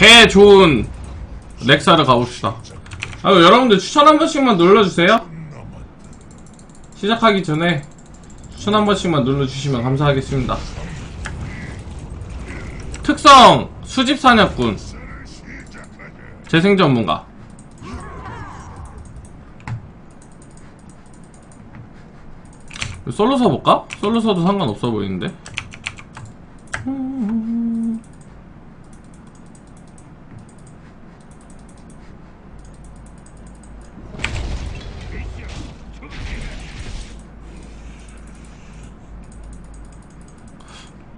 개 좋은 렉사를 가봅시다. 아, 여러분들 추천 한 번씩만 눌러주세요. 시작하기 전에 추천 한 번씩만 눌러주시면 감사하겠습니다. 특성 수집 사냥꾼 재생 전문가 솔로 서볼까? 솔로 서도 상관없어 보이는데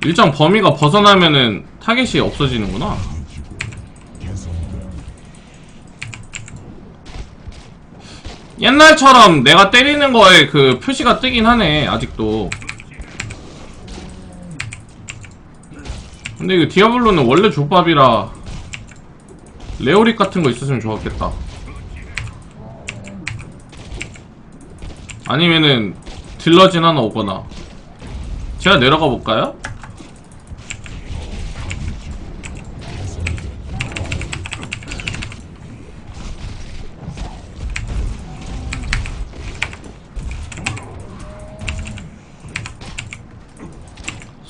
일정 범위가 벗어나면은 타겟이 없어지는구나. 옛날처럼 내가 때리는 거에 그 표시가 뜨긴 하네, 아직도. 근데 이거 디아블로는 원래 족밥이라 레오릭 같은 거 있었으면 좋았겠다. 아니면은 딜러진 하나 오거나. 제가 내려가 볼까요?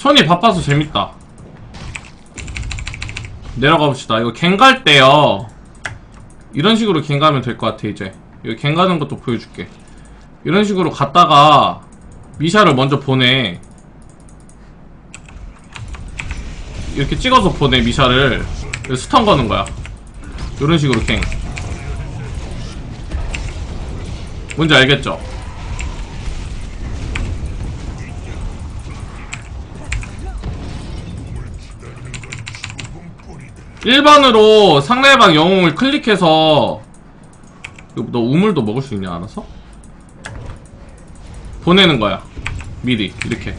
손이 바빠서 재밌다. 내려가 봅시다. 이거 갱갈 때요. 이런 식으로 갱 가면 될 것 같아, 이제. 이거 갱 가는 것도 보여줄게. 이런 식으로 갔다가 미샤를 먼저 보내. 이렇게 찍어서 보내, 미샤를. 스턴 거는 거야. 이런 식으로 갱. 뭔지 알겠죠? 일반으로 상대방 영웅을 클릭해서 너 우물도 먹을 수 있냐 알아서? 보내는 거야 미리 이렇게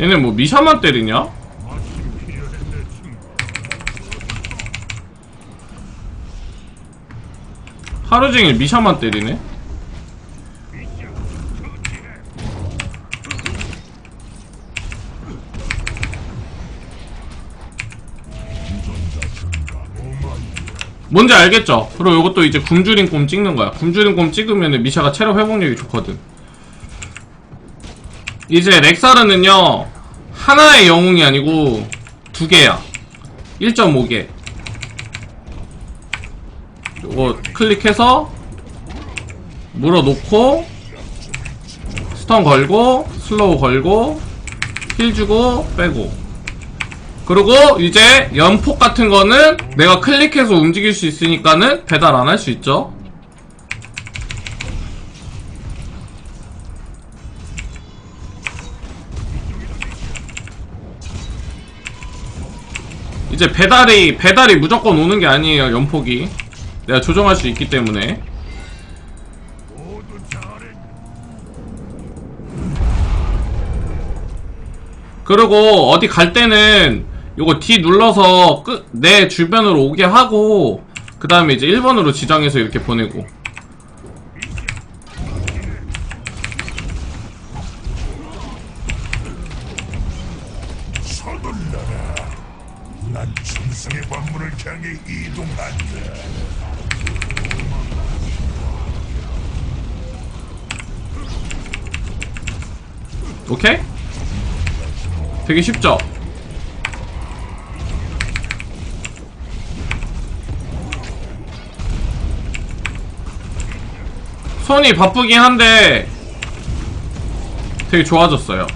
얘네 뭐 미샤만 때리냐? 하루 종일 미샤만 때리네? 뭔지 알겠죠? 그리고 이것도 이제 굶주린 곰 찍는 거야. 굶주린 곰 찍으면 미샤가 체력 회복력이 좋거든. 이제 렉사르는요 하나의 영웅이 아니고 두 개야. 1.5개. 이거 클릭해서 물어놓고 스턴 걸고 슬로우 걸고 힐 주고 빼고. 그리고 이제 연폭 같은 거는 내가 클릭해서 움직일 수 있으니까는 배달 안 할 수 있죠 이제 배달이 배달이 무조건 오는 게 아니에요 연폭이. 내가 조정할 수 있기 때문에. 그리고 어디 갈 때는 요거 D 눌러서 끝, 내 주변으로 오게 하고 그 다음에 이제 1번으로 지정해서 이렇게 보내고 오케이? 되게 쉽죠? 손이 바쁘긴 한데 되게 좋아졌어요.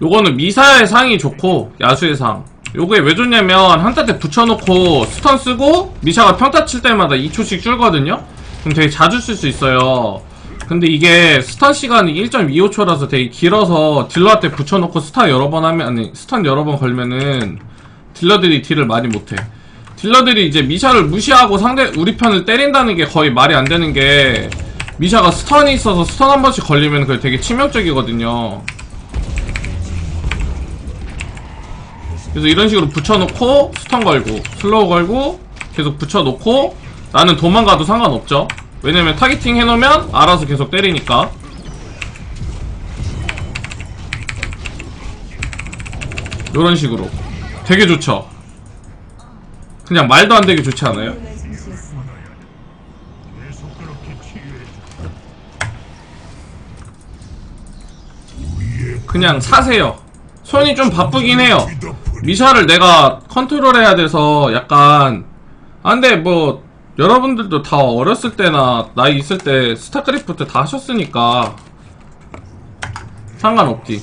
요거는 미사의 상이 좋고 야수의 상. 요게 왜 좋냐면 한타 때 붙여놓고 스턴 쓰고 미샤가 평타 칠 때마다 2초씩 줄거든요? 그럼 되게 자주 쓸 수 있어요. 근데 이게 스턴 시간이 1.25초라서 되게 길어서 딜러한테 붙여놓고 스턴 여러 번 하면 아니 스턴 여러 번 걸면은 딜러들이 딜을 많이 못해. 딜러들이 이제 미샤를 무시하고 상대 우리 편을 때린다는 게 거의 말이 안 되는 게 미샤가 스턴이 있어서 스턴 한 번씩 걸리면 그게 되게 치명적이거든요 그래서 이런 식으로 붙여놓고 스턴 걸고 슬로우 걸고 계속 붙여놓고 나는 도망가도 상관없죠. 왜냐면 타겟팅 해놓으면 알아서 계속 때리니까. 이런 식으로. 되게 좋죠? 그냥 말도 안 되게 좋지 않아요? 그냥 사세요. 손이 좀 바쁘긴 해요 미샤를 내가 컨트롤해야 돼서 약간 아 근데 뭐 여러분들도 다 어렸을 때나 나이 있을 때 스타크래프트 다 하셨으니까 상관없지.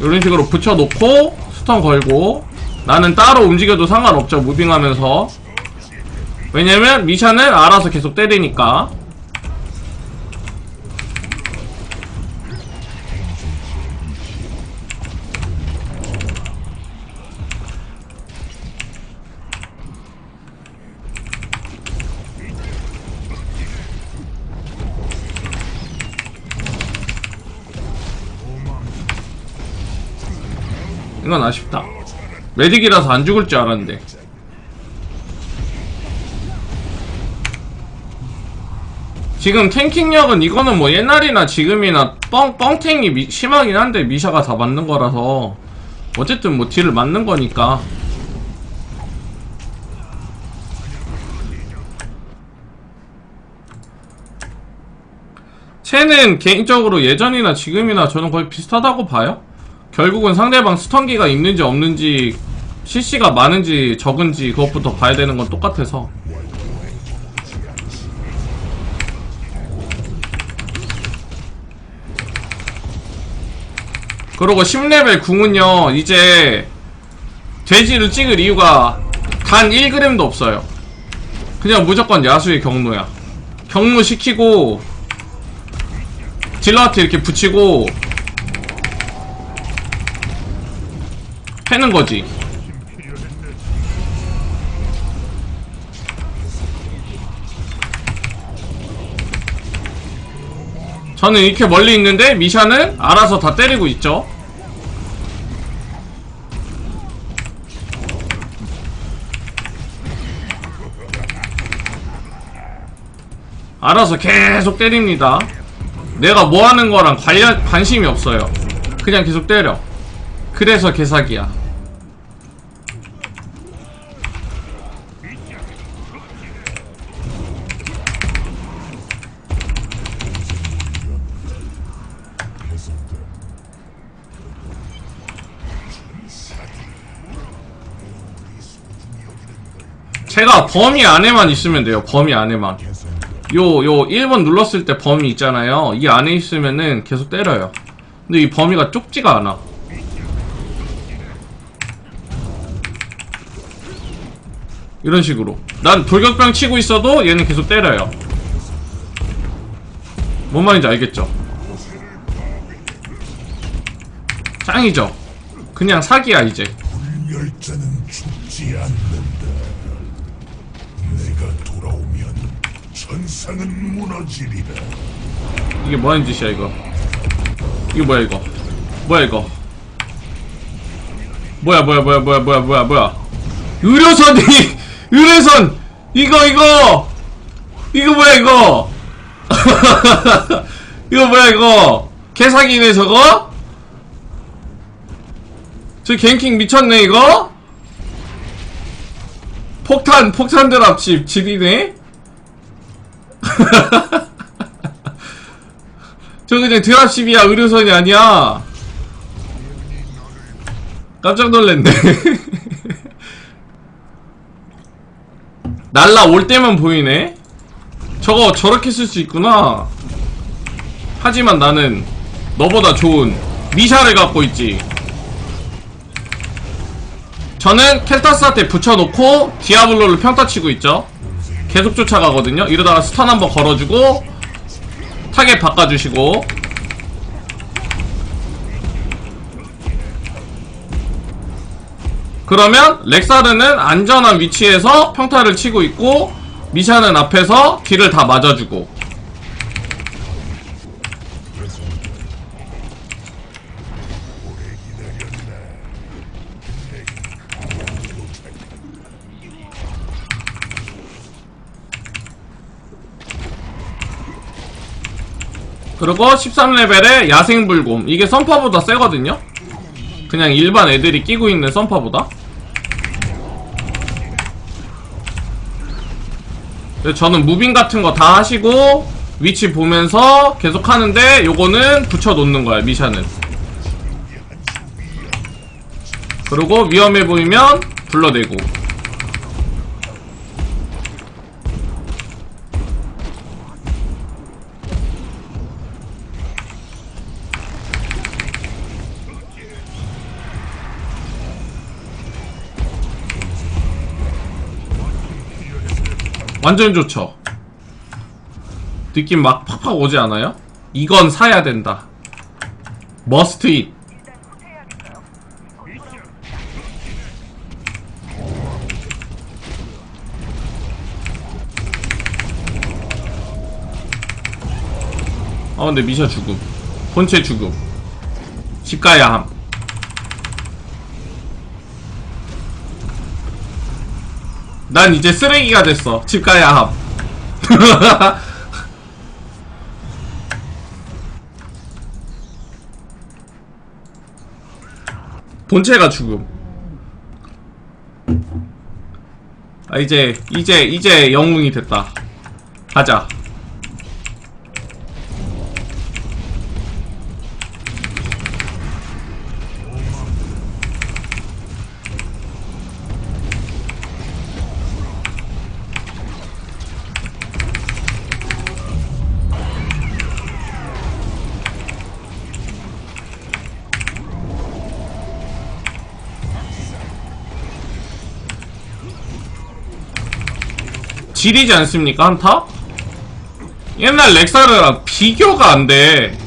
이런 식으로 붙여놓고 스턴 걸고 나는 따로 움직여도 상관없죠 무빙하면서. 왜냐면 미샤는 알아서 계속 때리니까 이건 아쉽다. 메딕이라서 안 죽을 줄 알았는데. 지금 탱킹력은 이거는 뭐 옛날이나 지금이나 뻥, 뻥탱이 미- 심하긴 한데 미샤가 다 맞는 거라서 어쨌든 뭐 딜을 맞는 거니까 쟤는 개인적으로 예전이나 지금이나 저는 거의 비슷하다고 봐요. 결국은 상대방 스턴기가 있는지 없는지 CC가 많은지 적은지 그것부터 봐야 되는 건 똑같아서. 그리고 10레벨 궁은요 이제 돼지를 찍을 이유가 단 1g도 없어요. 그냥 무조건 야수의 경로야. 경로 시키고 딜러한테 이렇게 붙이고 패는 거지. 저는 이렇게 멀리 있는데 미샤는 알아서 다 때리고 있죠. 알아서 계속 때립니다. 내가 뭐 하는 거랑 관련, 관심이 없어요. 그냥 계속 때려. 그래서 개사기야. 제가 범위 안에만 있으면 돼요. 범위 안에만. 요, 요 1번 눌렀을 때 범위 있잖아요. 이 안에 있으면은 계속 때려요. 근데 이 범위가 좁지가 않아. 이런 식으로. 난 돌격병 치고 있어도 얘는 계속 때려요. 뭔 말인지 알겠죠? 짱이죠? 그냥 사기야, 이제. 천상은 무너지리라. 이게 뭐 하는 짓이야, 이거. 이거 뭐야, 이거. 뭐야, 이거. 뭐야, 뭐야, 뭐야, 뭐야, 뭐야, 뭐야, 뭐야. 의료선이, 의료선! 이거, 이거! 이거 뭐야, 이거! 이거 뭐야, 이거! 개사기네, 저거? 저 갱킹 미쳤네, 이거? 폭탄 폭탄 드랍십 지리네 저 그냥 드랍십이야 의료선이 아니야. 깜짝 놀랐네. 날라올 때만 보이네? 저거 저렇게 쓸 수 있구나. 하지만 나는 너보다 좋은 미샤를 갖고 있지. 저는 켈타스한테 붙여놓고 디아블로를 평타 치고 있죠 계속 쫓아가거든요. 이러다가 스턴 한번 걸어주고 타겟 바꿔주시고. 그러면 렉사르는 안전한 위치에서 평타를 치고 있고 미샤는 앞에서 뒤를 다 맞아주고 그리고 13레벨의 야생불곰. 이게 선파보다 세거든요? 그냥 일반 애들이 끼고 있는 선파보다? 저는 무빙 같은 거 다 하시고 위치 보면서 계속 하는데 요거는 붙여 놓는 거야 미샤는. 그리고 위험해 보이면 불러내고 완전 좋죠. 느낌 막 팍팍 오지 않아요? 이건 사야 된다. 머스트 잇 아 근데 미샤 죽음. 본체 죽음. 집 가야 함 난 이제 쓰레기가 됐어. 집 가야 함. 본체가 죽음. 아 이제 이제 이제 영웅이 됐다. 가자. 지리지 않습니까 한타? 옛날 렉사르랑 비교가 안 돼.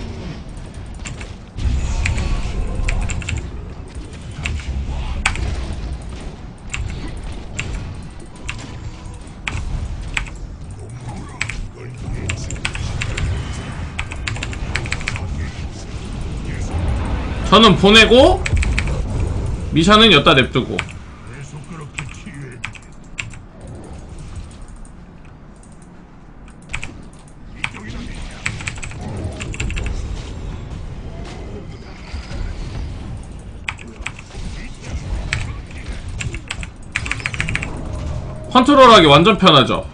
저는 보내고 미샤는 여따 냅두고 계속 그렇게 키에 컨트롤하기 완전 편하죠.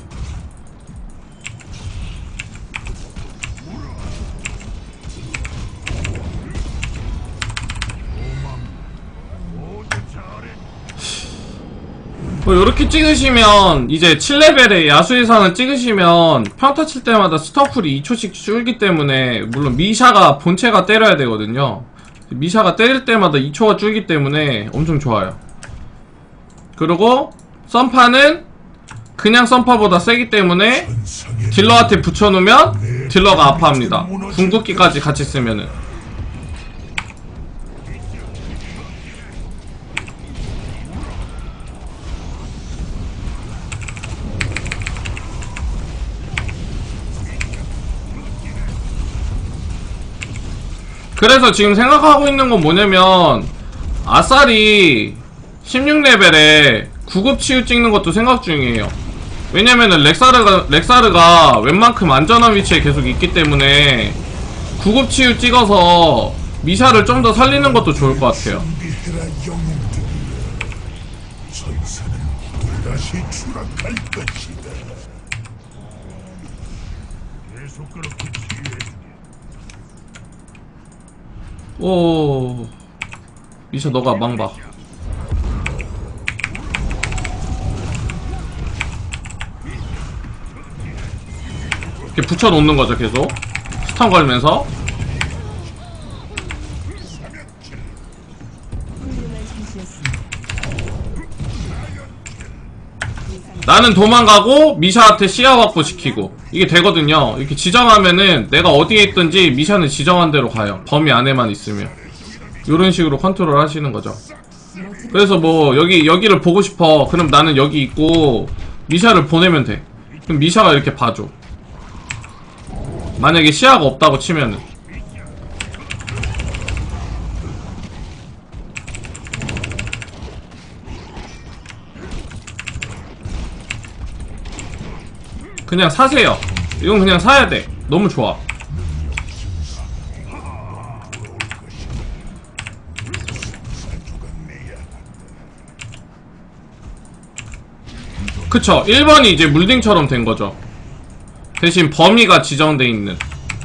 뭐 이렇게 찍으시면 이제 7레벨의 야수의상을 찍으시면 평타 칠 때마다 스턴풀이 2초씩 줄기 때문에 물론 미샤가 본체가 때려야 되거든요. 미샤가 때릴 때마다 2초가 줄기 때문에 엄청 좋아요. 그리고 썬파는 그냥 썬파보다 세기 때문에 딜러한테 붙여놓으면 딜러가 아파합니다. 궁극기까지 같이 쓰면은. 그래서 지금 생각하고 있는 건 뭐냐면 아싸리 16레벨에 구급 치유 찍는 것도 생각 중이에요. 왜냐면은 렉사르가 렉사르가 웬만큼 안전한 위치에 계속 있기 때문에 구급 치유 찍어서 미샤를 좀 더 살리는 것도 좋을 것 같아요. 오 미샤 너가 망봐 이렇게 붙여놓는 거죠 계속. 스턴 걸면서. 나는 도망가고 미샤한테 시야 확보 시키고. 이게 되거든요. 이렇게 지정하면은 내가 어디에 있든지 미샤는 지정한 대로 가요. 범위 안에만 있으면. 이런 식으로 컨트롤 하시는 거죠. 그래서 뭐 여기 여기를 보고 싶어. 그럼 나는 여기 있고 미샤를 보내면 돼. 그럼 미샤가 이렇게 봐줘 만약에 시야가 없다고 치면은. 그냥 사세요. 이건 그냥 사야 돼. 너무 좋아. 그쵸. 1번이 이제 물딩처럼 된 거죠 대신 범위가 지정돼 있는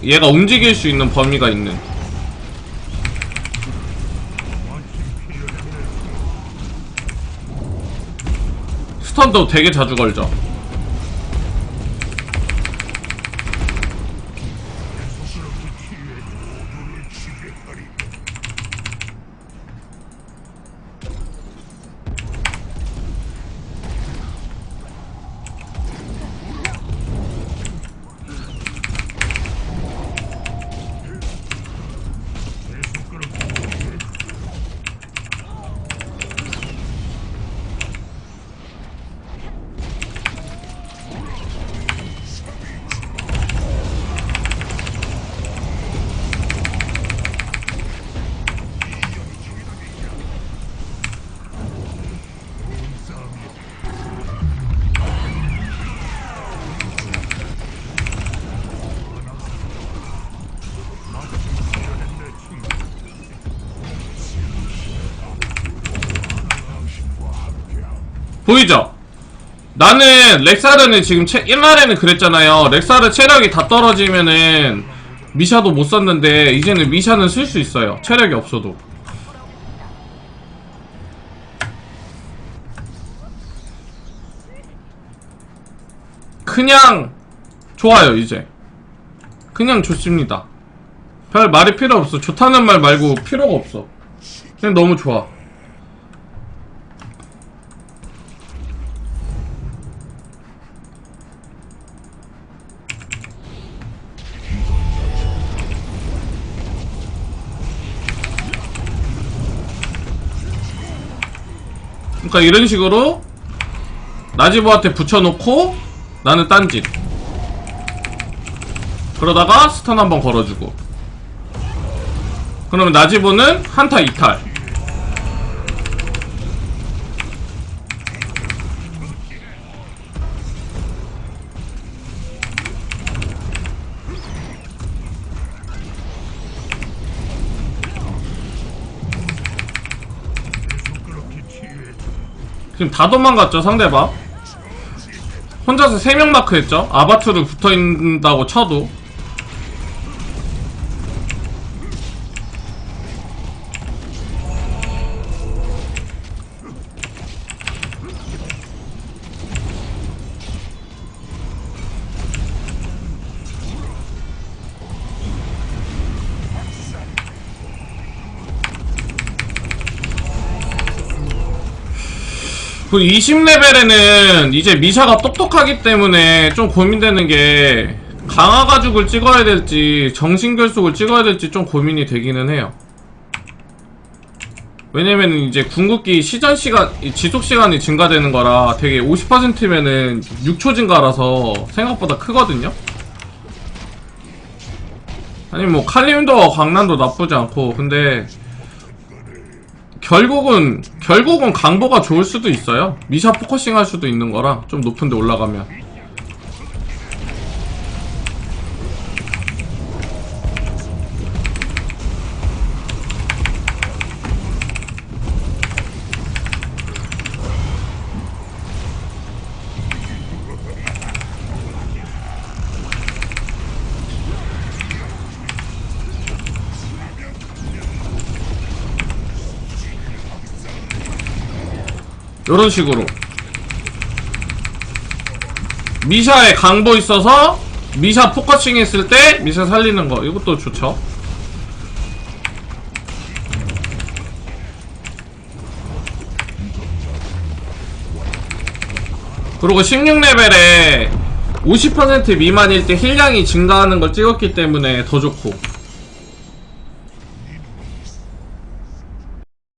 얘가 움직일 수 있는 범위가 있는. 스턴도 되게 자주 걸죠 보이죠? 나는 렉사르는 지금 채, 옛날에는 그랬잖아요. 렉사르 체력이 다 떨어지면은 미샤도 못 썼는데 이제는 미샤는 쓸 수 있어요. 체력이 없어도. 그냥 좋아요 이제. 그냥 좋습니다. 별 말이 필요 없어. 좋다는 말 말고 필요가 없어. 그냥 너무 좋아. 그러니까 이런 식으로 나지보한테 붙여놓고 나는 딴짓. 그러다가 스턴 한번 걸어주고. 그러면 나지보는 한타 이탈 지금 다 도망갔죠 상대방? 혼자서 3명 마크했죠? 아바투르 붙어있다고 쳐도 그 20레벨에는 이제 미샤가 똑똑하기 때문에 좀 고민되는 게 강화 가죽을 찍어야 될지 정신 결속을 찍어야 될지 좀 고민이 되기는 해요. 왜냐면 이제 궁극기 시전 시간 이 지속 시간이 증가되는 거라 되게 50%면은 6초 증가라서 생각보다 크거든요. 아니 뭐 칼림도 강난도 나쁘지 않고 근데 결국은 결국은 강도가 좋을 수도 있어요. 미샤 포커싱 할 수도 있는 거라 좀 높은 데 올라가면. 요런 식으로. 미샤에 강도 있어서 미샤 포커싱 했을 때 미샤 살리는 거. 이것도 좋죠. 그리고 16레벨에 50% 미만일 때 힐량이 증가하는 걸 찍었기 때문에 더 좋고